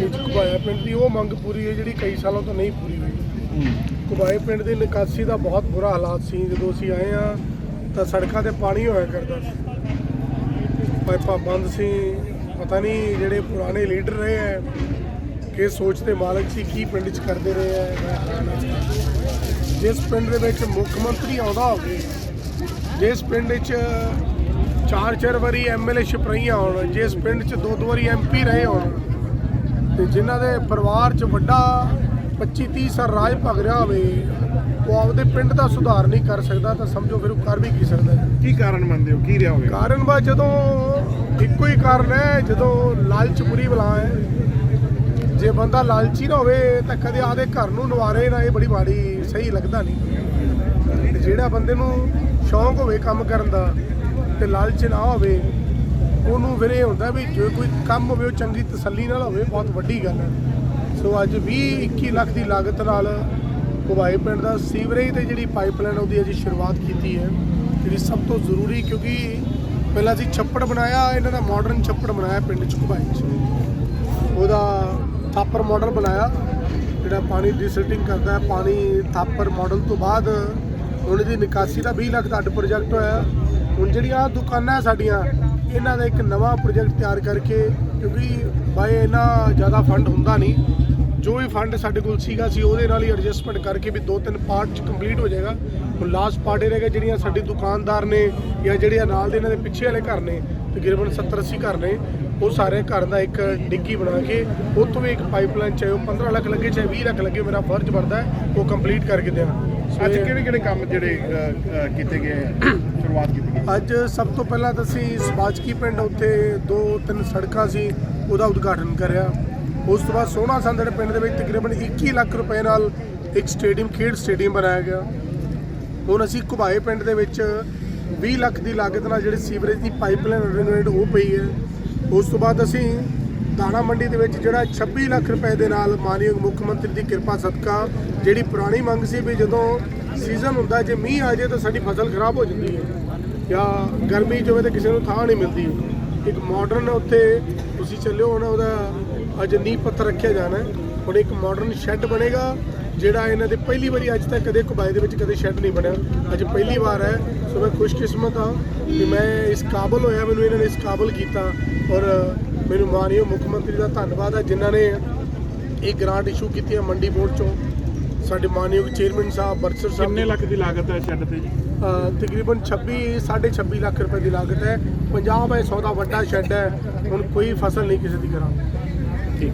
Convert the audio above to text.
ਵਿੱਚ ਘੁਬਾਇਆ ਪਿੰਡ ਦੀ ਉਹ ਮੰਗ ਪੂਰੀ ਹੈ ਜਿਹੜੀ ਕਈ ਸਾਲਾਂ ਤੋਂ ਨਹੀਂ ਪੂਰੀ ਹੋਈ। ਘੁਬਾਏ ਪਿੰਡ ਦੀ ਨਿਕਾਸੀ ਦਾ ਬਹੁਤ ਬੁਰਾ ਹਾਲਾਤ ਸੀ। ਜਦੋਂ ਅਸੀਂ ਆਏ ਆ ਤਾਂ ਸੜਕਾਂ ਤੇ ਪਾਣੀ ਹੋਇਆ ਕਰਦਾ ਸੀ। ਪਾਈਪਾਂ ਬੰਦ ਸੀ। ਪਤਾ ਨਹੀਂ ਜਿਹੜੇ ਪੁਰਾਣੇ ਲੀਡਰ ਰਹੇ ਹੈ ਕਿ ਸੋਚ ਦੇ ਮਾਲਕ ਸੀ ਕੀ ਪਿੰਡ 'ਚ ਕਰਦੇ ਰਹੇ ਹੈ ਜਿਸ ਪਿੰਡ ਦੇ ਵਿੱਚ ਮੁੱਖ ਮੰਤਰੀ ਆਉਂਦਾ ਹੋਵੇ, ਜਿਸ ਪਿੰਡ 'ਚ ਚਾਰ ਚਾਰ ਵਾਰੀ ਐਮਐਲਏ ਰਹੀਆਂ ਹੋਣ, ਜਿਸ ਪਿੰਡ 'ਚ ਦੋ ਦੋ ਵਾਰੀ ਐਮਪੀ ਰਹੇ ਹੋਣ ਤੇ ਜਿਨ੍ਹਾਂ ਦੇ ਪਰਿਵਾਰ 'ਚ ਵੱਡਾ 25 30 ਸਾਲ ਰਾਜ ਭਗ ਰਿਹਾ ਹੋਵੇ ਉਹ ਆਪਦੇ ਪਿੰਡ ਦਾ ਸੁਧਾਰ ਨਹੀਂ ਕਰ ਸਕਦਾ ਤਾਂ ਸਮਝੋ ਫਿਰ ਉਹ ਕਰ ਵੀ ਕੀ ਸਕਦਾ ਹੈ। ਕੀ ਕਾਰਨ ਮੰਨਦੇ ਹੋ? ਕੀ ਰਿਹਾ ਹੋਵੇਗਾ ਕਾਰਨ ਬਾ ਜਦੋਂ ਇੱਕੋ ਹੀ ਕਾਰਨ ਹੈ ਜਦੋਂ ਲਾਲਚ ਬੁਰੀ ਬਲਾ ਹੈ। ਜੇ ਬੰਦਾ ਲਾਲਚੀ ਨਾ ਹੋਵੇ ਤਾਂ ਕਦੇ ਆਦੇ ਘਰ ਨੂੰ ਨਵਾਰੇ ਨਾ ਇਹ ਬੜੀ ਮਾੜੀ ਸਹੀ ਲੱਗਦਾ ਨਹੀਂ। ਤੇ ਜਿਹੜਾ ਬੰਦੇ ਨੂੰ ਸ਼ੌਂਕ ਹੋਵੇ ਕੰਮ ਕਰਨ ਦਾ ਤੇ ਲਾਲਚ ਨਾ ਹੋਵੇ ਫਿਰ ਇਹ ਹੁੰਦਾ ਵੀ ਜੇ ਕੋਈ ਕੰਮ ਹੋਵੇ, ਉਹ ਚੰਗੀ ਤਸੱਲੀ ਨਾਲ ਹੋਵੇ, ਬਹੁਤ ਵੱਡੀ ਗੱਲ ਹੈ। ਸੋ ਅੱਜ 20 21 ਲੱਖ ਦੀ ਲਾਗਤ ਨਾਲ ਕੁਬਾਈ ਪਿੰਡ ਦਾ ਸੀਵਰੇਜ ਤੇ ਜਿਹੜੀ ਪਾਈਪਲਾਈਨ ਉਹਦੀ ਅਸੀਂ ਸ਼ੁਰੂਆਤ ਕੀਤੀ ਹੈ, ਜਿਹੜੀ ਸਭ ਤੋਂ ਜ਼ਰੂਰੀ ਕਿਉਂਕਿ ਪਹਿਲਾਂ ਅਸੀਂ ਛੱਪੜ ਬਣਾਇਆ, ਇਹਨਾਂ ਦਾ ਮਾਡਰਨ ਛੱਪੜ ਬਣਾਇਆ ਪਿੰਡ ਚ ਕੁਬਾਈ ਚ। ਉਹਦਾ ਥਾਪਰ ਮਾਡਲ ਬਣਾਇਆ, ਜਿਹੜਾ ਪਾਣੀ ਡਿਸਲਟਿੰਗ ਕਰਦਾ ਹੈ ਪਾਣੀ ਥਾਪਰ ਮਾਡਲ ਤੋਂ ਬਾਅਦ ਉਹਨਾਂ ਦੀ ਨਿਕਾਸੀ ਦਾ 20 ਲੱਖ ਦਾ ਅੱਡ ਪ੍ਰੋਜੈਕਟ ਹੋਇਆ। ਹੁਣ ਜਿਹੜੀਆਂ ਦੁਕਾਨਾਂ ਹੈ ਸਾਡੀਆਂ ਇਹਨਾਂ ਦਾ ਇੱਕ ਨਵਾਂ ਪ੍ਰੋਜੈਕਟ ਤਿਆਰ ਕਰਕੇ, ਕਿਉਂਕਿ ਬਾਏ ਇਹਨਾਂ ਜ਼ਿਆਦਾ ਫੰਡ ਹੁੰਦਾ ਨਹੀਂ। ਜੋ ਵੀ ਫੰਡ ਸਾਡੇ ਕੋਲ ਸੀਗਾ ਸੀ, ਉਹਦੇ ਨਾਲ ਹੀ ਐਡਜਸਟਮੈਂਟ ਕਰਕੇ ਵੀ ਦੋ ਤਿੰਨ ਪਾਰਟ ਚ ਕੰਪਲੀਟ ਹੋ ਜਾਏਗਾ। ਹੁਣ ਲਾਸਟ ਪਾਰਟ ਇਹ ਰਹਿ ਗਿਆ ਜਿਹੜੀਆਂ ਸਾਡੇ ਦੁਕਾਨਦਾਰ ਨੇ ਜਾਂ ਜਿਹੜੇ ਨਾਲ ਦੇ ਇਹਨਾਂ ਦੇ ਪਿੱਛੇ ਵਾਲੇ ਘਰ ਨੇ, ਤਕਰੀਬਨ 70 80 ਘਰ ਨੇ, ਉਹ ਸਾਰੇ ਘਰ ਦਾ ਇੱਕ ਡਿੱਗੀ ਬਣਾ ਕੇ ਉੱਥੋਂ ਵੀ ਇੱਕ ਪਾਈਪਲਾਈਨ ਚਾਹੇ ਉਹ 15 ਲੱਖ ਲੱਗੇ, ਚਾਹੇ 20 ਲੱਖ ਲੱਗੇ, ਮੇਰਾ ਫਰਜ਼ ਬਣਦਾ ਉਹ ਕੰਪਲੀਟ ਕਰਕੇ ਦੇਣਾ ਅੱਜ ਕਿਹੜੇ ਕਿਹੜੇ ਕੰਮ ਜਿਹੜੇ ਕੀਤੇ ਗਏ ਹੈ? ਸ਼ੁਰੂਆਤ ਕੀਤੀ ਗਈ ਅੱਜ ਸਭ ਤੋਂ ਪਹਿਲਾਂ ਤਾਂ ਅਸੀਂ ਸਬਾਜਕੀ ਪਿੰਡ ਉੱਥੇ ਦੋ ਤਿੰਨ ਸੜਕਾਂ ਸੀ, ਉਹਦਾ ਉਦਘਾਟਨ ਕਰਿਆ। ਉਸ ਤੋਂ ਬਾਅਦ ਸੋਹਣਾ ਸੰਦੜ ਪਿੰਡ ਦੇ ਵਿੱਚ ਤਕਰੀਬਨ 21 ਲੱਖ ਰੁਪਏ ਨਾਲ ਇੱਕ ਸਟੇਡੀਅਮ, ਖੇਡ ਸਟੇਡੀਅਮ ਬਣਾਇਆ ਗਿਆ। ਹੁਣ ਅਸੀਂ ਘੁਬਾਏ ਪਿੰਡ ਦੇ ਵਿੱਚ 20 ਲੱਖ ਦੀ ਲਾਗਤ ਨਾਲ ਜਿਹੜੀ ਸੀਵਰੇਜ ਦੀ ਪਾਈਪਲਾਈਨ ਰੈਨੋਵੇਟ ਹੋ ਪਈ ਹੈ। ਉਸ ਤੋਂ ਬਾਅਦ ਅਸੀਂ ਦਾਣਾ ਮੰਡੀ ਦੇ ਵਿੱਚ ਜਿਹੜਾ 26 ਲੱਖ ਰੁਪਏ ਦੇ ਨਾਲ ਮਾਨਯੋਗ ਮੁੱਖ ਮੰਤਰੀ ਦੀ ਕਿਰਪਾ ਸਦਕਾ ਜਿਹੜੀ ਪੁਰਾਣੀ ਮੰਗ ਸੀ ਵੀ ਜਦੋਂ ਸੀਜ਼ਨ ਹੁੰਦਾ ਜੇ ਮੀਂਹ ਆ ਜਾਏ ਤਾਂ ਸਾਡੀ ਫਸਲ ਖਰਾਬ ਹੋ ਜਾਂਦੀ ਹੈ ਜਾਂ ਗਰਮੀ 'ਚ ਹੋਵੇ ਤਾਂ ਕਿਸੇ ਨੂੰ ਥਾਂ ਨਹੀਂ ਮਿਲਦੀ। ਇੱਕ ਮਾਡਰਨ ਉੱਥੇ ਤੁਸੀਂ ਚੱਲਿਓ, ਹੁਣ ਉਹਦਾ ਅੱਜ ਨੀਂਹ ਪੱਥਰ ਰੱਖਿਆ ਜਾਣਾ ਹੁਣ ਇੱਕ ਮਾਡਰਨ ਸ਼ੈੱਡ ਬਣੇਗਾ, ਜਿਹੜਾ ਇਹਨਾਂ ਦੇ ਪਹਿਲੀ ਵਾਰੀ ਅੱਜ ਤੱਕ ਕਦੇ ਕੁਬਾਈ ਦੇ ਵਿੱਚ ਕਦੇ ਸ਼ੈੱਡ ਨਹੀਂ ਬਣਿਆ। ਅੱਜ ਪਹਿਲੀ ਵਾਰ ਹੈ, ਸੋ ਮੈਂ ਖੁਸ਼ਕਿਸਮਤ ਹਾਂ ਕਿ ਮੈਂ ਇਸ ਕਾਬਲ ਹੋਇਆ, ਮੈਨੂੰ ਇਹਨਾਂ ਨੇ ਇਸ ਕਾਬਲ ਕੀਤਾ ਔਰ ਮੈਨੂੰ ਮਾਨਯੋਗ ਮੁੱਖ ਮੰਤਰੀ ਦਾ ਧੰਨਵਾਦ ਹੈ ਜਿਨ੍ਹਾਂ ਨੇ ਇਹ ਗ੍ਰਾਂਟ ਇਸ਼ੂ ਕੀਤੀ ਹੈ ਮੰਡੀ ਬੋਰਡ ਚੋਂ। ਸਾਡੇ ਮਾਨਯੋਗ ਚੇਅਰਮੈਨ ਸਾਹਿਬ ਬਰਸਰ ਸਾਹਿਬ ਕਿੰਨੇ ਲੱਖ ਦੀ ਲਾਗਤ ਹੈ ਸ਼ੈੱਡ ਤੇ ਜੀ? ਤਕਰੀਬਨ 26 26.5 ਲੱਖ ਰੁਪਏ ਦੀ ਲਾਗਤ ਹੈ। ਪੰਜਾਬ ਇਹ ਸੌਦਾ ਵੱਡਾ ਸ਼ੈੱਡ ਹੈ। ਹੁਣ ਕੋਈ ਫਸਲ ਨਹੀਂ ਕਿਸੇ ਦੀ ਕਰਾਂਗੇ।